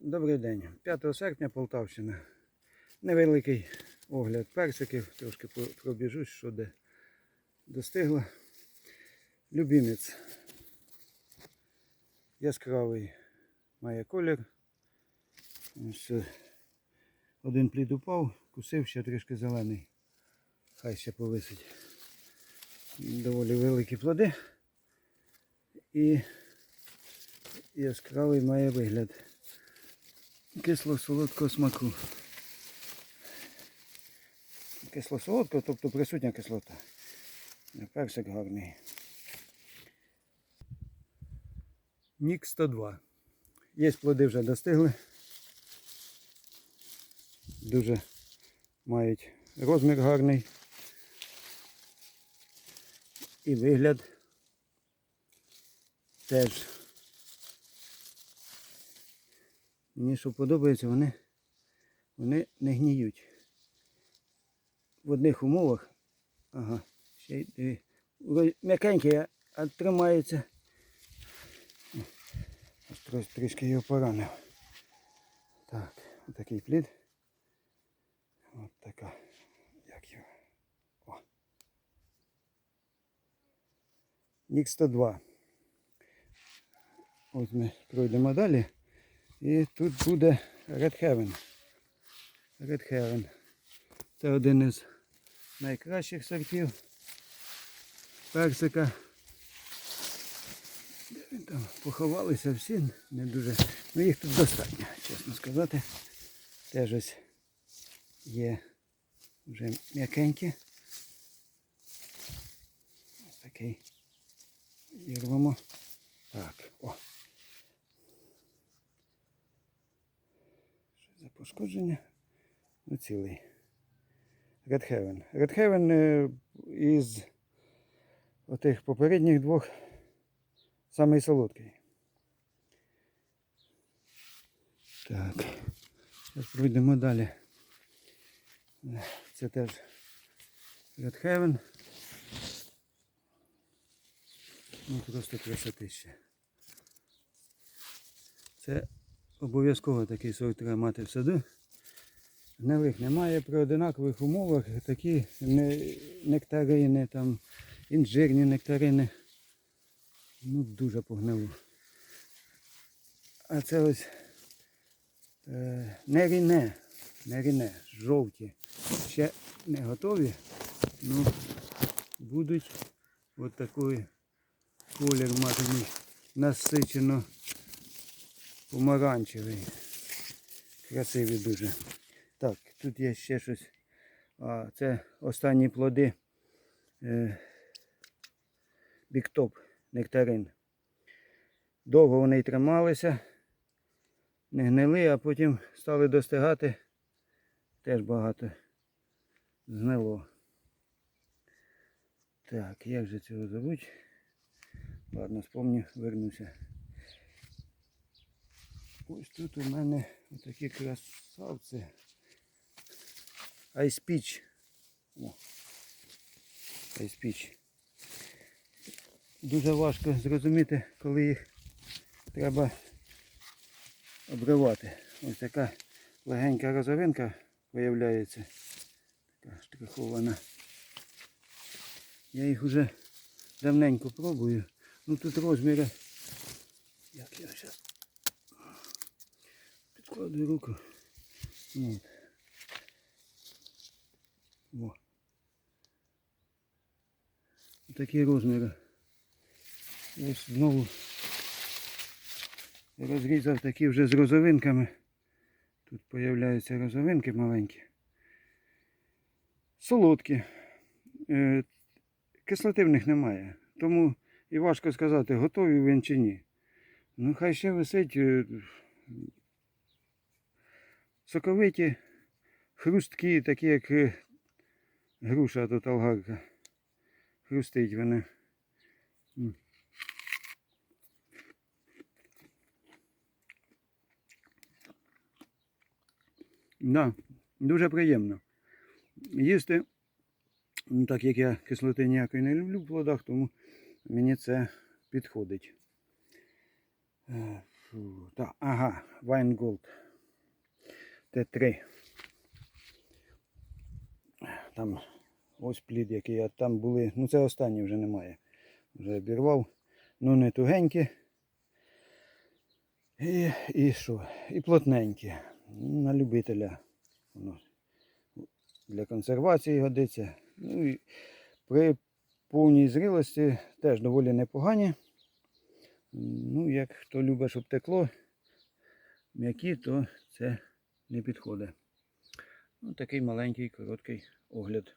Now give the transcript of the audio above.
Добрий день. 5 серпня Полтавщина. Невеликий огляд персиків, трошки пробіжусь, що де достигло. Любімець. Яскравий має колір. Ось е, один плід упав, кусив ще трішки зелений. Хай ще повисить. Доволі великі плоди. І яскравий має вигляд кисло-солодкого смаку. Кисло-солодкого, тобто присутня кислота. Персик гарний. Нік 102. Є плоди вже достигли. Дуже мають розмір гарний. І вигляд теж. Мені що подобається, вони, вони не гніють. В одних умовах. Ага, ще й м'якенький, а- тримається. Ось трішки його поранив. Так, отакий плід. От така. Як його. О. Нік 102. Ось ми пройдемо далі. І тут буде Red Heaven. Red Heaven. Це один із найкращих сортів персика. Там поховалися всі, не дуже. Ну їх тут достатньо, чесно сказати. Теж ось є вже м'якенькі. Ось такий. Так, о. Що за пошкодження? Ну, цілий. Heaven е, із отих попередніх двох самий солодкий. Так. Зараз пройдемо далі. Це теж Heaven. Ну просто красотища. Це обов'язково такий сорт треба мати в саду. Гнилих немає при одинакових умовах такі не- нектарини, там, інжирні нектарини. Ну, дуже погнило. А це ось е, не ріне, не ріне, жовті. Ще не готові. Ну, будуть от такий колір матимуть насичено помаранчевий. Красивий дуже. Так, тут є ще щось. А, це останні плоди е, біктоп, нектарин. Довго вони трималися, не гнили, а потім стали достигати. Теж багато згнило. Так, як же цього зовуть? Ладно, спомню, вернуся. Ось тут у мене такі красавці. Айспіч. Айспіч. Дуже важко зрозуміти, коли їх треба обривати. Ось така легенька розовинка виявляється. Така штрихована. Я їх вже давненько пробую. Ну тут розміри. Як я зараз підкладую руку. От. О. Такі розміри. Ось знову розрізав такі вже з розовинками. Тут з'являються розовинки маленькі. Солодкі. Е, Кислоти в них немає. Тому і важко сказати, готові він чи ні. Ну, хай ще висить е, соковиті, хрусткі, такі як е, груша тут алгарка. Хрустить вони. Да, дуже приємно. Їсти, ну, так як я кислоти ніякої не люблю в плодах, тому мені це підходить. Е, Фу, та, ага, Weingold. Т3. Там ось плід, який там були. Ну це останні вже немає. Вже обірвав. Ну не тугенькі. І, і що? І плотненькі. На любителя. Воно для консервації годиться. Ну і при повній зрілості теж доволі непогані. Ну, як хто любить, щоб текло, м'які, то це не підходить. Ну, такий маленький, короткий огляд